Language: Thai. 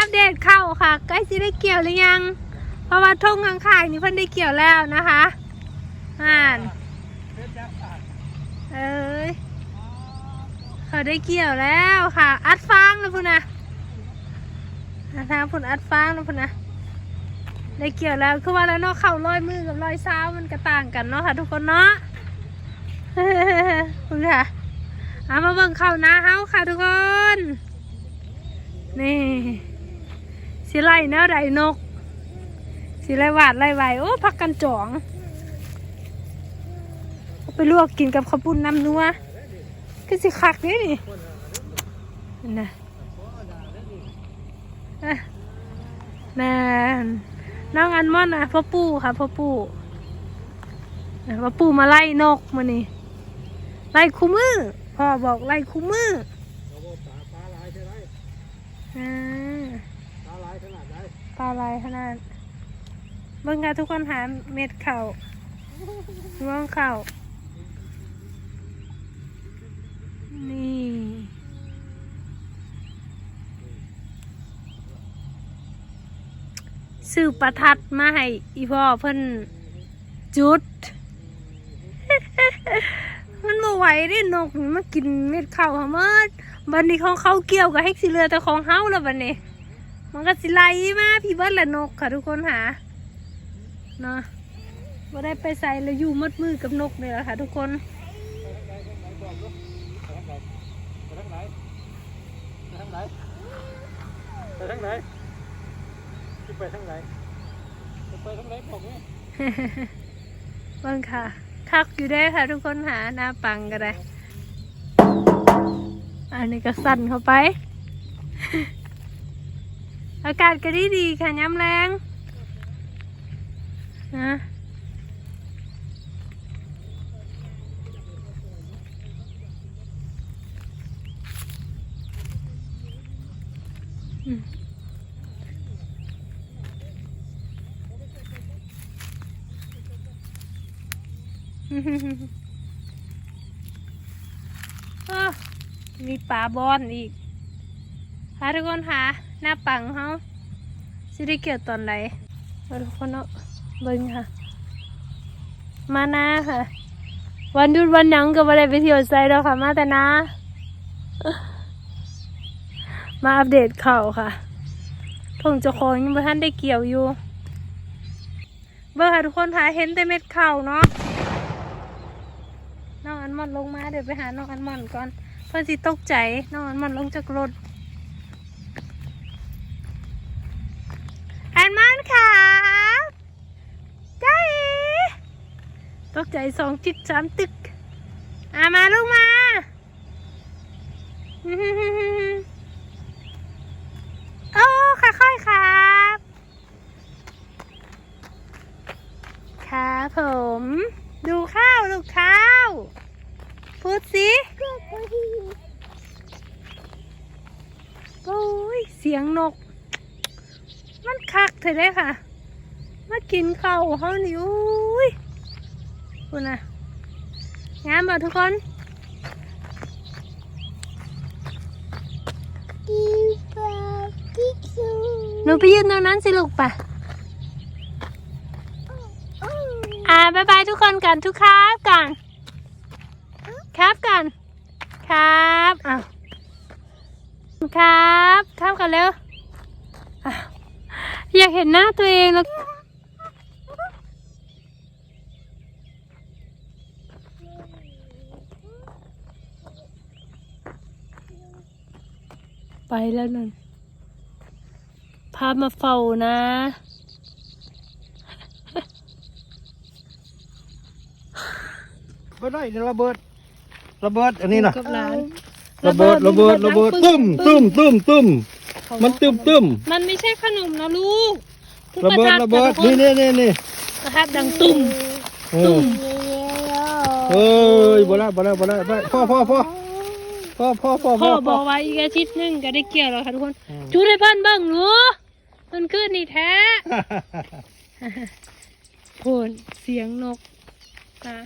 อัปเดตเข้าค่ะ ใกล้สิได้เกี่ยวหรือยัง เพราะว่าทงข้างๆนี่เพิ่นได้เกี่ยวแล้วนะคะอ่านเอ้ยเขาได้เกี่ยวแล้วค่ะ อัดฟางแล้วพุ่นนะนะทางพุ่นอัดฟางแล้วพุ่นนะได้เกี่ยวแล้วคือว่าแล้วเนาะเข่าลอยมือกับลอยเท้ามันก็ต่างกันเนาะค่ะ ทุกคนเนาะคุณค่ะเอามาเบิ่งเข่าน้าเฮาค่ะทุกคน นี่ สิไล่แนวใดนก สิไล่หวาดไล่ไหวโอ้พักกันจ่องเอาไปลวกกินกับข้าวปุ้นน้ำนัวก็สิคักนี่นี่นั่นะอะนั่นน้องอันมอนนะพ่อปู่ค่ะพ่อปู่พ่อปู่มาไล่นกมานี่ไล่คู่มือพ่อบอกไล่คู่มือ อ่าปลาลายขนา ดเบิ่งกันทุกคนหาเม็ดเข่าร่วงเข่านี่ซื้อประทัดมาให้อีพ่อเพิ่นจุด มันมาไหวได้นกนี่มากินเม็ดข้าวเขามื่อบันนี้ของเขาเกี่ยวกับเฮกซิเรือแต่ของเฮาแล้วบันนี้ มันก็สิไล่มาพี่เบิร์ดละนกค่ะทุกคนหาเนาะบ่ได้ไปใส่แล้วอยู่มัดมือกับนกเนี่ยแหละค่ะทุกคนไปทางไหนไปทางไหนไปทางไหนบอกนี่เบิ่งค่ะ คักอยู่ได้ค่ะทุกคนหาหน้าปังก็ได้อันนี้ก็สั่นเข้าไป อากาศก็ดีดีค่ะย้ำแรงนะอืมอ้อมีปลาบอนอีกค่ะทุกคนค่ะ หน้าปังเขาสิได้เกี่ยวตอนไหนมาทุกคนเนาะเบิ่งค่ะ มานาค่ะ วันหยุดวันหยังก็ไม่ได้ไปเที่ยวไซแล้วค่ะ มาแต่นามาอัปเดตข่าวค่ะทงจ้าของยังไม่ทันได้เกี่ยวอยู่ เบิ่งค่ะทุกคนค่ะเห็นแต่เม็ดข่าวเนาะน้องอันมอนลงมาเดี๋ยวไปหาน้องอันมอนก่อนเพื่อนสิตกใจน้องอันมอนลงจากรถ อันมอนค่ะจ้าเอ๋ตก ใจสองจิตสามตึกอามาลูกมา โอ้ค่อยๆครับ ครับผม ดูข้าวลูกข้าว พูดสิโอ้ย เสียงนก มันคักเถอะได้ค่ะ มากินข้าวเขานี่อุ้ย คุณน่ะงามบ่ทุกคนหนูไปยืนตรงนั้นสิลูกป่ะอ่าบายบายทุกคนกันทุกครับกันครับกันครับอะครับ ครับกันเร็วอะอยากเห็นหน้าตัวเองแล้ว ไปแล้วนั่น พามาเฝ้านะไม่ได้นี่ระเบิด ระเบิดอันนี้นะกับหลาน ระเบิดระเบิดระเบิดตึ้มตึ้มตึ้มตึ้มมันตึ้มตึ้มมันไม่ใช่ขนมนะลูกระเบิดทัระเบิดนี่นี่นี่นี่ประทัดดังตุ้มเออเอ้ยบ่ละบ่ละบ่ละไปพ่อพ่อพ่อ พ่อพ่อพ่อพ่พ่ออบพ่ออกไว้อีกอาทิตย์หนึงก็ได้เกี่ยวแล้วค่ะทุกคนอืม จูได้เพิ่นเบิ่งหนูมันขึ้นนี่แท้โพนเสียงนกนะ